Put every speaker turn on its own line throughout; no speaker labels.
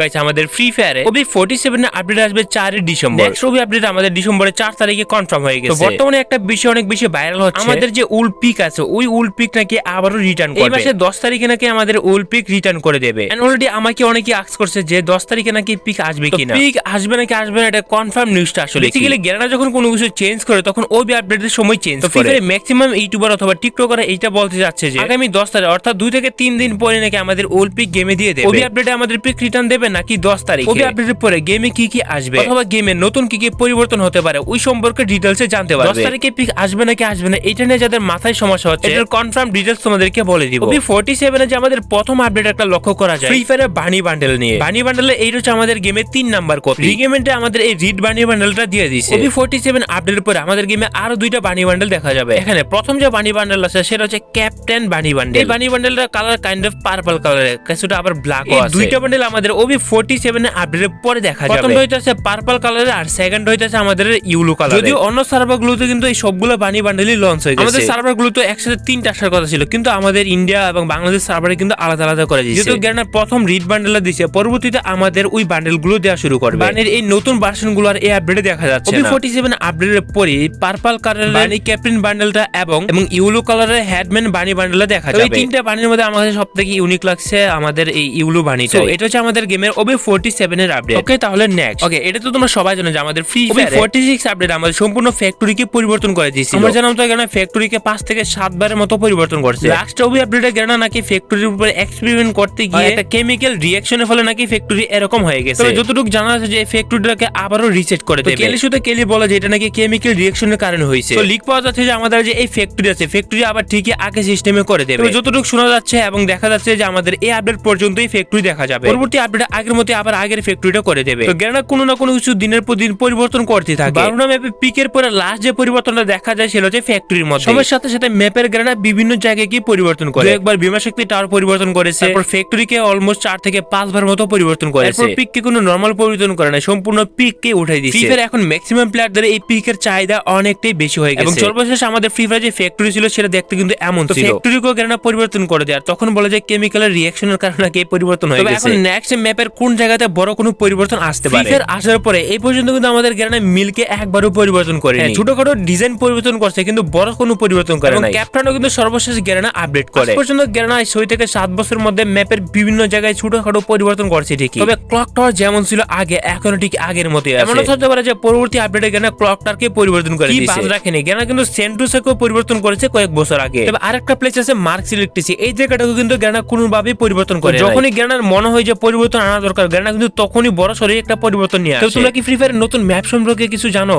গাইছে আমাদের ফ্রি ফায়ারে ওবি ফোর্টি সেভেন আপডেট আসবে চারই ডিসেম্বর নেক্সট ওবি আপডেট আমাদের ডিসেম্বরের চার তারিখে কনফার্ম হয়ে গেছে। তো বর্তমানে একটা বিষয় অনেক বেশি ভাইরাল হচ্ছে। আমাদের যে উল পিক আছে ওই উল পিক নাকি আবারও রিটার্ন করবে। এই মাসে দশ তারিখে নাকি আমাদের উল পিক রিটার্ন করে দেবে। এন্ড অলরেডি আমাকে অনেকে আক্স করছে যে দশ তারিখে নাকি পিক আসবে কিনা। পিক আসবে নাকি আসবে না এটা কনফার্ম নিউজটা আসলে বেসিক্যালি গেরানা যখন কোনো কিছু চেঞ্জ করে তখন ওবি আপডেটের সময় চেঞ্জ করে। ম্যাক্সিমাম ইউটিউবার অথবা টিকটকার এইটা বলতে যাচ্ছে যে আগামী দশ তারিখ অর্থাৎ দুই থেকে তিন দিন পরে নাকি আমাদের ওল পিক গেমে দিয়ে দেবে। ওবি আপডেটে আমাদের পিক রিটার্ন দেবে। নাকি দশ তারিখ? আপডেটের পরে গেমে কি কি আসবে? অথবা গেমে নতুন কি কি পরিবর্তন হতে পারে ওই সম্পর্কে ডিটেলসে জানতে পারবে। দশ তারিখে পিক আসবে নাকি আসবে না এটা নিয়ে যাদের মাথায় সমস্যা হচ্ছে এটার কনফার্ম ডিটেলস তোমাদেরকে বলে দিব। ওবি ফোর্টি সেভেনে যে আমাদের প্রথম আপডেট একটা লক্ষ্য করা যায় ফ্রি ফায়ারের বানি বান্ডেল নিয়ে। বানি বান্ডেলে এই হচ্ছে আমাদের গেমের তিন নাম্বার কপি রিগেমেন্টে আমাদের এই রিড বানি বান্ডেলটা দিয়ে দিয়েছে। ওবি ফোর্টি সেভেন আপডেটের পরে আমাদের গেমে আরও দুইটা বানি বান্ডেল দেখা যাবে। এখানে প্রথম যে বানি বান্ডেল আছে সেটা হচ্ছে ক্যাপ্টেন বানি বান্ডেল এই বানি বান্ডেলটা কালার কাইন্ড অফ পার্পল কালারের কিছুটা আবার ব্ল্যাক আছে। দুইটা বান্ডেল আমাদের ওবি ফোর্টি সেভেন আপডেটের পরে দেখা যাবে। প্রথমটা হইতাছে পার্পল কালারের আর সেকেন্ড হইতাছে আমাদের ইউলো কালার যদিও অন্য সার্ভার গুলোতে কিন্তু এই সবগুলো বানি বান্ডেলই লঞ্চ হয়ে গেছে। আমাদের সার্ভার গুলোতে একসাথে তিনটা আসার কথা ছিল কিন্তু আমাদের ইন্ডিয়া এবং বাংলাদেশ সার্ভারে কিন্তু আলাদা আলাদা করে দিয়েছে। যেহেতু গ্যানার প্রথম রিড বান্ডেলটা দিয়েছে পরবর্তীতে আমাদের ওই বান্ডেলগুলো দেওয়া শুরু করবে। বানের এই নতুন ভার্সনগুলো আর এই আপডেটে দেখা যাচ্ছে ওবি ফোর্টি সেভেন আপডেটের পরে পার্পল কালারের বানি ক্যাপ্টেন বান্ডেলটা এবং এবং ইউলো কালারের হেডম্যান বানি বান্ডেলটা দেখা যাবে। এই তিনটা বানির মধ্যে আমাদের সব থেকে ইউনিক লাগছে আমাদের এই ইউলো বানিটা এটা হচ্ছে আমাদের গেমের ওবি ফোর্টি সেভেন এর আপডেট ওকে তাহলে নেক্সট ওকে এটা তো তোমরা সবাই জানো যে আমাদের free fire forty six update আমাদের সম্পূর্ণ ফ্যাক্টরিকে পরিবর্তন করে দিয়েছে আমরা জানাম তো এখানে ফ্যাক্টরিকে পাঁচ থেকে সাতবারের মতো পরিবর্তন করছে। লাস্ট ওবি আপডেটে নাকি ফ্যাক্টরির উপরে এক্সপেরিমেন্ট করতে গিয়ে একটা কেমিক্যাল রিঅ্যাকশনের ফলে নাকি ফ্যাক্টরি এরকম হয়ে গেছে। যতটুকু জানা আছে যে ফ্যাক্টরিটাকে আবারও রিসেট করে দেবে। কেলি শুধু কেলি বলে যে এটা নাকি কেমিক্যাল রিঅ্যাকশনের কারণে হয়েছে। তো লিক পাওয়া যাচ্ছে যে আমাদের যে এই ফ্যাক্টরি আছে ফ্যাক্টরি আবার ঠিকই আগে সিস্টেমে করে দেবে। যতটুকু শোনা যাচ্ছে এবং দেখা যাচ্ছে যে আমাদের এই আপডেট পর্যন্ত এই ফ্যাক্টরি দেখা যাবে। পরবর্তী আপডেট আগের মতো আবার আগের ফ্যাক্টরিটা করে দেবে। তো গেনা কোনো না কোনো কিছু দিনের পর দিন পরিবর্তন করতে থাকে। বারোনা ম্যাপে পিকের পরে লাস্ট যে পরিবর্তনটা দেখা যায় সেটা হচ্ছে ফ্যাক্টরির মধ্যে। সময়ের সাথে সাথে ম্যাপের গ্রেনা বিভিন্ন জায়গায় কি পরিবর্তন করে। একবার বিমা শক্তি টাওয়ার পরিবর্তন করেছে। তারপর ফ্যাক্টরিকে অলমোস্ট চার থেকে পাঁচ বার মতো পরিবর্তন করেছে। এরপর পিককে কোনো নর্মাল পরিবর্তন করে না সম্পূর্ণ পিককে উঠাই দিয়েছে। ফ্রি ফায়ার এখন ম্যাক্সিমাম প্লেয়ারদের এই পিকের চাহিদা অনেকটাই বেশি হয়ে গেছে। এবং সর্বশেষ আমাদের ফ্রি ফায়ার যে ফ্যাক্টরি ছিল সেটা দেখতে কিন্তু এমন ছিল। ফ্যাক্টরিকেও গ্রেনা পরিবর্তন করে দেয়। আর তখন বলে যে কেমিক্যালের রিঅ্যাকশনের কারণে পরিবর্তন হয়ে গেছে। এখন নেক্সট ম্যাপের কোন জায়গাতে বড় কোনো পরিবর্তন আসতে পারে? ফ্রি আসার পরে এই পর্যন্ত কিন্তু আমাদের গ্রেনা মিলকে একবারও পরিবর্তন করে ছোটখাটো ডিজাইন পরিবর্তন করছে কিন্তু বড় কোনো পরিবর্তন করে না ক্যাপ্টেনও কিন্তু সর্বশেষ গ্রেনা আপডেট করে। পর্যন্ত গ্রেনা ছয় থেকে সাত বছরের মধ্যে ম্যাপের বিভিন্ন জায়গায় ছোটখাটো পরিবর্তন করছে ঠিকই। তবে ক্লক টাওয়ার যেমন ছিল আগে এখনও ঠিক আগের মতোই আছে। এমন হতে পারে যে পরবর্তী আপডেটে গ্রেনা ক্লক টাওয়ারকে পরিবর্তন করে দিয়েছে বাদ রাখেনি? গ্রেনা কিন্তু সেন্টুসাকেও পরিবর্তন করেছে কয়েক বছর আগে। তবে আরেকটা প্লেস আছে মার্কস ইলেকট্রিসি এই জায়গাটাকে কিন্তু গ্রেনা কোনোভাবেই পরিবর্তন করে যখনই গ্রেনার মনে হয় যে পরিবর্তন আনা দরকার। কিন্তু তখনই বড় সরি একটা পরিবর্তন নিয়ে তোমরা কি ফ্রি ফায়ার নতুন ম্যাপ সম্পর্কে কিছু জানো?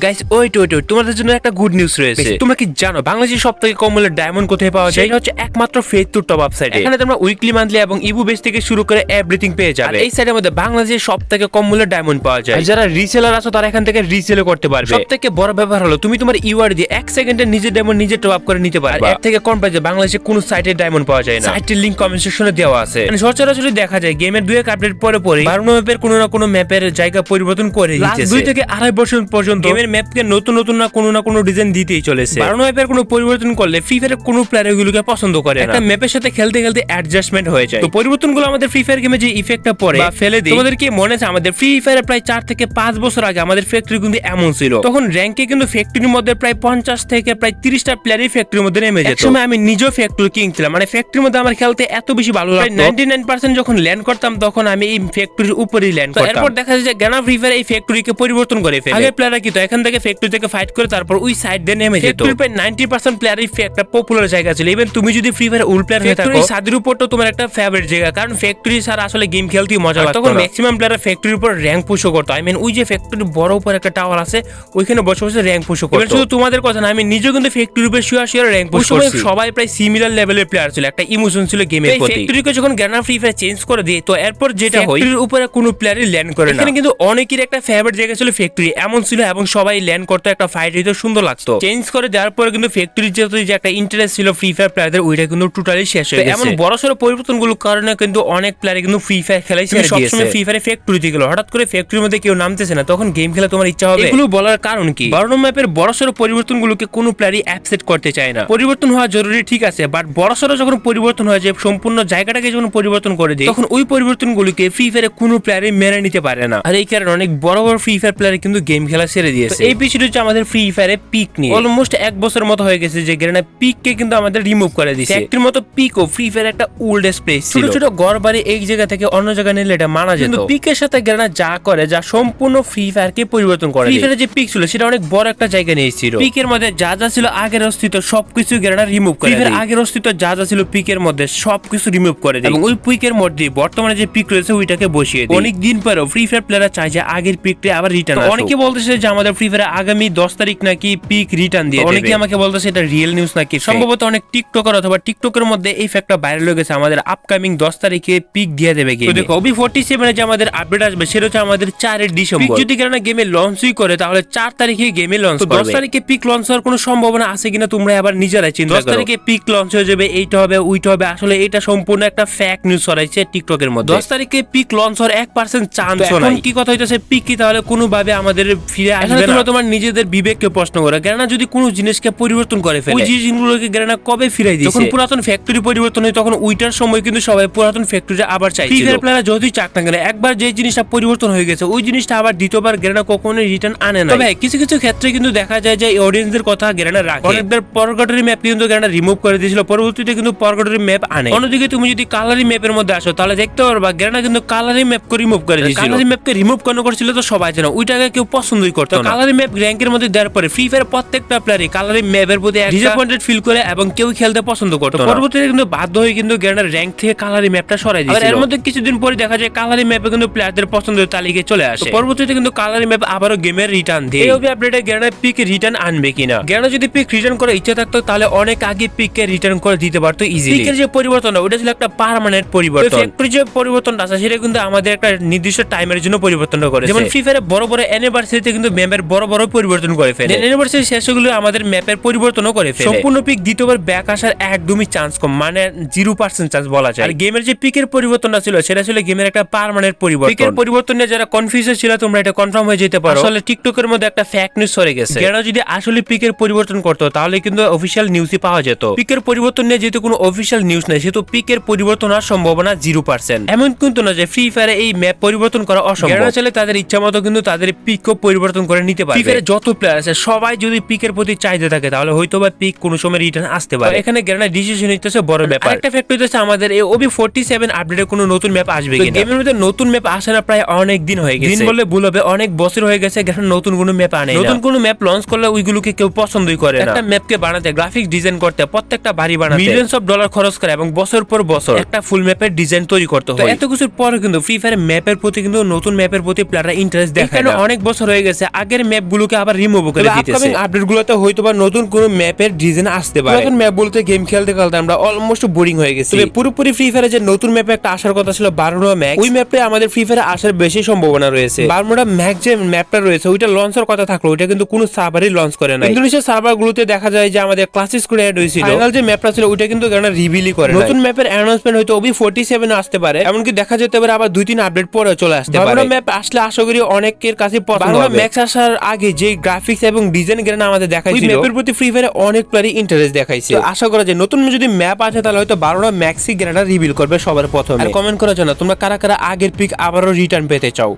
গাইস ওয়েট ওয়েট ওয়েট তোমাদের জন্য একটা গুড নিউজ রয়েছে। তোমরা কি জানো বাংলাদেশের সব থেকে কম মূল্যের ডায়মন্ড কোথায় পাওয়া যায়? এটা হচ্ছে একমাত্র ফেসবুক টপ আপ সাইটে এখানে তোমরা উইকলি মান্থলি এবং ইবু বেস থেকে শুরু করে এভরিথিং পেয়ে যাবে। এই সাইটের মধ্যে বাংলাদেশের সব থেকে কম মূল্যের ডায়মন্ড পাওয়া যায়। যারা রিসেলার আছো তারা এখান থেকে রিসেলও করতে পারবে। সব থেকে বড় ব্যাপার হলো তুমি তোমার ইউআর দিয়ে এক সেকেন্ডে নিজের ডায়মন্ড নিজে টপ আপ করে নিতে পারবে এর থেকে কম প্রাইসে বাংলাদেশে কোনো সাইটে ডায়মন্ড পাওয়া যায় না। সাইটের লিংক কমেন্ট সেকশনে দেওয়া আছে। মানে সচরাচর দেখা যায় গেমের দুই এক আপডেট পরে পরে বারো ম্যাপের কোনো না কোনো ম্যাপের জায়গা পরিবর্তন করে দুই থেকে আড়াই বছর পর্যন্ত গেমের ম্যাপকে নতুন নতুন না কোনো না কোনো ডিজাইন দিতেই চলেছে। বারো ম্যাপের কোনো পরিবর্তন করলে ফ্রি ফায়ারের কোনো প্লেয়ার এগুলোকে পছন্দ করে একটা ম্যাপের সাথে খেলতে খেলতে অ্যাডজাস্টমেন্ট হয়ে যায়। তো পরিবর্তনগুলো আমাদের ফ্রি ফায়ার গেমে যে ইফেক্টটা পড়ে বা ফেলে দিই। তোমাদের কি মনে আছে আমাদের ফ্রি ফায়ারে প্রায় চার থেকে পাঁচ বছর আগে আমাদের ফ্যাক্টরি কিন্তু এমন ছিল। তখন র্যাঙ্কে কিন্তু ফ্যাক্টরির মধ্যে প্রায় পঞ্চাশ থেকে প্রায় তিরিশটা প্লেয়ারই ফ্যাক্টরির মধ্যে নেমে যেত। সময় আমি নিজেও ফ্যাক্টরি কিং ছিলাম মানে ফ্যাক্টরির মধ্যে আমার খেলতে এত বেশি ভালো লাগতো। নাইনটি নাইন পার্সেন্ট যখন ল্যান্ড করতাম তখন আমি এই ফ্যাক্টরির উপরেই ল্যান্ড করতাম। এরপর দেখা যায় যে গ্যানা ফ্রি ফায়ার এই ফ্যাক্টরিকে পরিবর্তন করে ফেলে। আগে প্লেয়াররা কি তো? এখান থেকে ফ্যাক্টরি থেকে ফাইট করে তারপর ওই সাইড দিয়ে নেমে যেত। প্রায় নাইনটি পার্সেন্ট প্লেয়ার একটা পপুলার জায়গা ছিল। ইভেন তুমি যদি ফ্রি ফায়ার উল প্লেয়ার হয়ে থাকো সাদের উপর তো তোমার একটা ফেভারিট জায়গা। কারণ ফ্যাক্টরি স্যার আসলে গেম খেলতেই মজা লাগতো তখন ম্যাক্সিমাম প্লেয়ার ফ্যাক্টরির উপর র্যাঙ্ক পুশও করতো। আই মিন ওই যে ফ্যাক্টরি বড় উপর একটা টাওয়ার আছে ওইখানে বসে বসে র্যাঙ্ক পুশও করতো। শুধু তোমাদের কথা না আমি নিজেও কিন্তু ফ্যাক্টরির উপর শুয়ে শুয়ে র্যাঙ্ক পুশ করছি। সবাই প্রায় সিমিলার লেভেলের প্লেয়ার ছিল। একটা ইমোশন ছিল গেমের প্রতি। ফ্যাক্টরিকে যখন গ্যানা ফ্রি ফায়ার চেঞ্জ করে দিয়ে তো এরপর যেটা হয় ফ্যাক্টরির উপরে কোনো প্লেয়ারই ল্যান্ড করে না। এখানে কিন্তু অনেকের একটা ফেভারিট জায়গা ছিল ফ্যাক্টরি এমন ছিল এবং সবাই ল্যান্ড করতো একটা ফাইট হইতো সুন্দর লাগতো। চেঞ্জ করে দেওয়ার পরে কিন্তু ফ্যাক্টরি যে একটা ইন্টারেস্ট ছিল ফ্রি ফায়ার প্লেয়ারদের ওইটা কিন্তু টোটালি শেষ হয়ে গেছে। এমন বড় সড়ো পরিবর্তনগুলোর কারণে কিন্তু অনেক প্লেয়ার কিন্তু ফ্রি ফায়ার খেলাই ছেড়ে দিয়েছে। সবসময় ফ্রি ফায়ারে ফ্যাক্টরিতে গেল। হঠাৎ করে ফ্যাক্টরির মধ্যে কেউ নামতেছে না তখন গেম খেলা তোমার ইচ্ছা হবে। এগুলো বলার কারণ কি? বড় ম্যাপের বড় সড়ো পরিবর্তনগুলোকে কোনো প্লেয়ারই অ্যাপসেট করতে চায় না। পরিবর্তন হওয়া জরুরি ঠিক আছে বাট বড় সড়ো যখন পরিবর্তন হয় যে সম্পূর্ণ জায়গাটাকে যখন পরিবর্তন করে দেয় তখন ওই পরিবর্তন পরিবর্তনগুলোকে ফ্রি ফায়ারে কোনো প্লেয়ারই মেনে নিতে পারে না। আর এই কারণে অনেক বড় বড় ফ্রি ফায়ার প্লেয়ার কিন্তু গেম খেলা ছেড়ে দিয়েছে। এই বিষয়টা হচ্ছে আমাদের ফ্রি ফায়ারে পিক নিয়ে। অলমোস্ট এক বছর মতো হয়ে গেছে যে গ্রেনা পিক কে কিন্তু আমাদের রিমুভ করে দিয়েছে একটির মতো পিক ও ফ্রি ফায়ার একটা ওল্ডেস্ট প্লেস ছিল। ছোট ঘর বাড়ি এই জায়গা থেকে অন্য জায়গায় নিলে এটা মানা যেত। কিন্তু পিকের সাথে গ্রেনা যা করে যা সম্পূর্ণ ফ্রি ফায়ার কে পরিবর্তন করে ফ্রি ফায়ারের যে পিক ছিল সেটা অনেক বড় একটা জায়গা নিয়েছিল পিকের মধ্যে যা যা ছিল আগের অস্তিত্ব সবকিছু গ্রেনা রিমুভ করে দেয় আগের অস্তিত্ব যা যা ছিল পিকের মধ্যে সবকিছু রিমুভ করে দেয় এবং ওই পিকের মধ্যে বর্তমানে যে পিক রয়েছে ওইটাকে বসিয়ে দেয় অনেক দিন পরেও ফ্রি ফায়ার প্লেয়াররা চায় যে আগের পিকটা আবার রিটার্ন অনেকে বলতেছে যে আমাদের ফ্রি ফায়ার আগামী দশ তারিখ নাকি পিক রিটার্ন দিয়ে অনেকে আমাকে বলতেছে এটা রিয়েল নিউজ নাকি সম্ভবত অনেক টিকটকার অথবা টিকটকের মধ্যে এই ফ্যাক্টটা ভাইরাল হয়ে গেছে। আমাদের আপকামিং দশ তারিখে পিক দিয়ে দেবে গেম দেখো ওবি ফোর্টি সেভেনে যে আমাদের আপডেট আসবে সেটা হচ্ছে আমাদের চারের ডিসেম্বর যদি কেন গেমে লঞ্চই করে তাহলে চার তারিখে গেমে লঞ্চ দশ তারিখে পিক লঞ্চ হওয়ার কোনো সম্ভাবনা আছে কিনা তোমরা আবার নিজেরাই চিন্তা দশ তারিখে পিক লঞ্চ হয়ে যাবে এইটা হবে ওইটা হবে আসলে এটা সম্পূর্ণ একটা ফ্যাক নিউজ ছড়াইছে টিকটকের মধ্যে। দশ তারিখে পিক লঞ্চ হওয়ার এক পার্সেন্ট চান্স নাই। কি কথা হইতেছে পিক কি তাহলে কোনোভাবে আমাদের ফিরে আসবে তোমরা তোমার নিজেদের বিবেককে প্রশ্ন করো কেননা যদি কোনো জিনিসকে পরিবর্তন করে ফেলে ওই জিনিসগুলোকে গ্রেনা কবে ফিরাই দিয়েছে যখন পুরাতন ফ্যাক্টরি পরিবর্তন হয় তখন ওইটার সময় কিন্তু সবাই পুরাতন ফ্যাক্টরি আবার চাইছিল। ফ্রি ফায়ার প্লেয়াররা যতই চাক না কেন একবার যে জিনিসটা পরিবর্তন হয়ে গেছে ওই জিনিসটা আবার দ্বিতীয়বার গ্রেনা কখনোই রিটার্ন আনে না তবে কিছু কিছু ক্ষেত্রে কিন্তু দেখা যায় যে অডিয়েন্সদের কথা গ্রেনা রাখে। অনেকবার পরগটরি ম্যাপ কিন্তু গ্রেনা রিমুভ করে দিয়েছিল পরবর্তীতে কিন্তু পরগটরি ম্যাপ আনে। অন্যদিকে তুমি যদি কালারি ম্যাপের মধ্যে আসো তাহলে দেখতে পারবা গ্রেনা কিন্তু কালারি ম্যাপ ম্যাপকে রিমুভ করে দিয়েছিল। কালারি ম্যাপকে রিমুভ কেন করছিল তো সবাই জানে ওইটাকে কেউ পছন্দই করতো না। কালারি ম্যাপ র্যাঙ্কের মধ্যে দেওয়ার পরে ফ্রি ফায়ার প্রত্যেকটা প্লেয়ারই কালারি ম্যাপের প্রতি ডিসঅ্যাপয়েন্টেড ফিল করে এবং কেউ খেলতে পছন্দ করতো পরবর্তীতে কিন্তু বাধ্য হয়ে কিন্তু গ্রেনার র্যাঙ্ক থেকে কালারি ম্যাপটা সরাই দিয়েছিল এর মধ্যে কিছুদিন পরে দেখা যায় কালারি ম্যাপে কিন্তু প্লেয়ারদের পছন্দের তালিকায় চলে আসে। পরবর্তীতে কিন্তু কালারি ম্যাপ আবারও গেমের রিটার্ন দেয়। এই আপডেটে গ্রেনার পিক রিটার্ন আনবে কিনা? গ্রেনা যদি পিক রিটার্ন করার ইচ্ছা থাকতো তাহলে অনেক আগে পিককে রিটার্ন করে দিতে পারতো ইজিলি পিকের যে পরিবর্তন ওটা ছিল একটা পার্মানেন্ট পরিবর্তন। ফ্যাক্টরি যে পরিবর্তনটা আছে সেটা কিন্তু আমাদের একটা নির্দিষ্ট টাইমের জন্য পরিবর্তন করে যেমন ফ্রি ফায়ারে বড় বড় অ্যানিভার্সারিতে কিন্তু ম্যাপের বড় বড় পরিবর্তন করে ফেলে। অ্যানিভার্সারি শেষগুলো আমাদের ম্যাপের পরিবর্তনও করে ফেলে। সম্পূর্ণ পিক দ্বিতীয়বার ব্যাক আসার একদমই চান্স কম মানে জিরো পার্সেন্ট চান্স বলা যায়। আর গেমের যে পিকের পরিবর্তনটা ছিল সেটা ছিল গেমের একটা পার্মানেন্ট পরিবর্তন। পিকের পরিবর্তন নিয়ে যারা কনফিউজ ছিল তোমরা এটা কনফার্ম হয়ে যেতে পারো। আসলে টিকটকের মধ্যে একটা ফ্যাক নিউজ সরে গেছে। কেন যদি আসলে পিকের পরিবর্তন করতো তাহলে কিন্তু অফিসিয়াল নিউজই পাওয়া যেত। পিকের পরিবর্তন নিয়ে যেহেতু কোনো অফিসিয়াল নিউজ নেই সেহেতু পিকের পরিবর্তন হওয়ার সম্ভাবনা জিরো পার্সেন্ট এমন কিন্তু না যে ফ্রি ফায়ারে এই ম্যাপ পরিবর্তন করা অসম্ভব। চাইলে তাদের ইচ্ছা মতো কিন্তু তাদের পিকও পরিবর্তন করে নিতে পারে ফ্রি ফায়ারে যত প্লেয়ার আছে সবাই যদি পিকের প্রতি চাইতে থাকে তাহলে হয়তো বা পিক কোনো সময় রিটার্ন আসতে পারে। এখানে গ্রেনা ডিসিশন নিতেছে বড় ব্যাপার। একটা ফ্যাক্ট হইতেছে আমাদের এই ওবি ফোর্টি সেভেন আপডেটে কোনো নতুন ম্যাপ আসবে কিনা? গেমের মধ্যে নতুন ম্যাপ আসে না প্রায় অনেক দিন হয়ে গেছে। দিন বললে ভুল হবে অনেক বছর হয়ে গেছে গ্রেনা নতুন কোনো ম্যাপ আনে নতুন কোনো ম্যাপ লঞ্চ করলে ওইগুলোকে কেউ পছন্দই করে না। একটা ম্যাপকে বানাতে গ্রাফিক্স ডিজাইন করতে প্রত্যেকটা বাড়ি বানাতে। মিলিয়নস অফ ডলার খরচ করে এবং বছর পর বছর একটা ফুল ম্যাপের ডিজাইন তৈরি করতে হয়। এত কিছুর পরে কিন্তু ফ্রি ফায়ার ম্যাপের প্রতি কিন্তু নতুন ম্যাপের প্রতি প্লেয়াররা ইন্টারেস্ট দেখায় অনেক বছর হয়ে গেছে আগের ম্যাপ গুলোকে আবার রিমুভ করে দিতেছে। আপডেট গুলোতে হয়তো বা নতুন কোনো ম্যাপের ডিজাইন আসতে পারে। এখন ম্যাপ বলতে গেম খেলতে খেলতে আমরা অলমোস্ট বোরিং হয়ে গেছি। তবে পুরোপুরি ফ্রি ফায়ারে যে নতুন ম্যাপে একটা আসার কথা ছিল বারোটা ম্যাপ ওই ম্যাপে আমাদের ফ্রি ফায়ারে আসার বেশি সম্ভাবনা রয়েছে। বারোটা ম্যাক যে ম্যাপটা রয়েছে ওইটা লঞ্চের কথা থাকল ওইটা কিন্তু কোনো সার্ভারই লঞ্চ করে না ইন্দোনেশিয়ার সার্ভার গুলোতে দেখা যায় যে আমাদের ক্লাসিস করে অ্যাড হয়েছিল। ফাইনাল যে ম্যাপটা ছিল ওইটা কিন্তু কেন রিভিলই করে নতুন ম্যাপের অ্যানাউন্সমেন্ট হয়তো ওবি ফোর্টি সেভেন আসতে পারে এমনকি দেখা যেতে পারে আবার দুই তিন আপডেট পরে চলে আসতে পারে। ম্যাপ আসলে আশা করি অনেকের কাছে পছন্দ হবে। ম্যাক্স আসার আগে যে গ্রাফিক্স এবং ডিজাইন গ্রেন আমাদের দেখাইছিল ম্যাপের প্রতি ফ্রি ফায়ারে অনেক প্লেয়ারই ইন্টারেস্ট দেখাইছে। তো আশা করা যায় নতুন যদি ম্যাপ আছে তাহলে হয়তো বারোটা ম্যাক্সি গ্রেনার রিভিল করবে সবার প্রথমে। আর কমেন্ট করার জন্য তোমরা কারা কারা আগের পিক আবারও রিটার্ন পেতে চাও?